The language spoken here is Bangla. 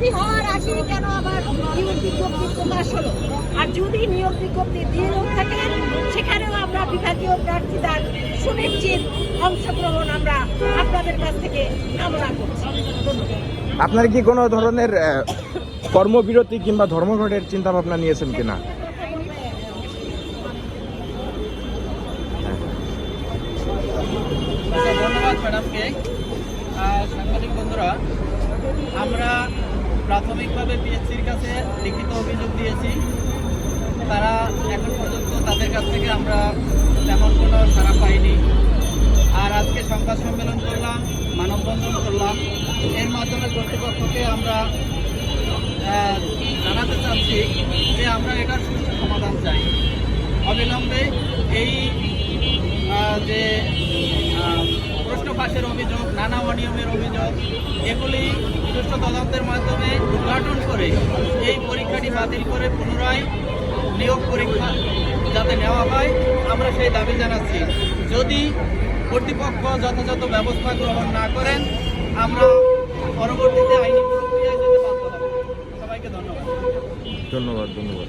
আছি হওয়ার আগেই কেন আবার নিয়োগ বিজ্ঞপ্তি প্রকাশ হলো? আর যদি নিয়োগ বিজ্ঞপ্তি দিয়েও থাকেন সেখানেও আমরা বিভাগীয় প্রার্থীদের সুনিশ্চিত অংশগ্রহণ আমরা আপনাদের কাছ থেকে কামনা করছি। আপনার কি কোনো ধরনের কর্মবিরতি কিংবা ধর্মঘটের চিন্তা ভাবনা নিয়েছেন কিনা? ধন্যবাদ ম্যাডামকে। সাংবাদিক বন্ধুরা প্রাথমিকভাবে পিএসসির কাছে লিখিত অভিযোগ দিয়েছি। তারা এখন পর্যন্ত তাদের কাছ থেকে আমরা তেমন কোনো সাড়া পাইনি। আর আজকে সংবাদ সম্মেলন করলাম মানববন্ধন করলাম। এর মাধ্যমে কর্তৃপক্ষকে আমরা জানাতে চাচ্ছি যে আমরা এটার সুষ্ঠু সমাধান চাই। অবিলম্বে এই যে আহ, প্রশ্ন ফাঁসের অভিযোগ নানা অনিয়মের অভিযোগ এগুলি সুষ্ঠু তদন্তের মাধ্যমে উদ্ঘাটন করে এই পরীক্ষাটি বাতিল করে পুনরায় নিয়োগ পরীক্ষা যাতে নেওয়া হয়, আমরা সেই দাবি জানাচ্ছি। যদি কর্তৃপক্ষ যথাযথ ব্যবস্থা গ্রহণ না করেন, আমরা পরবর্তীতে আইনি প্রক্রিয়ায় যেতে বাধ্য হব। সবাইকে ধন্যবাদ। ধন্যবাদ ধন্যবাদ।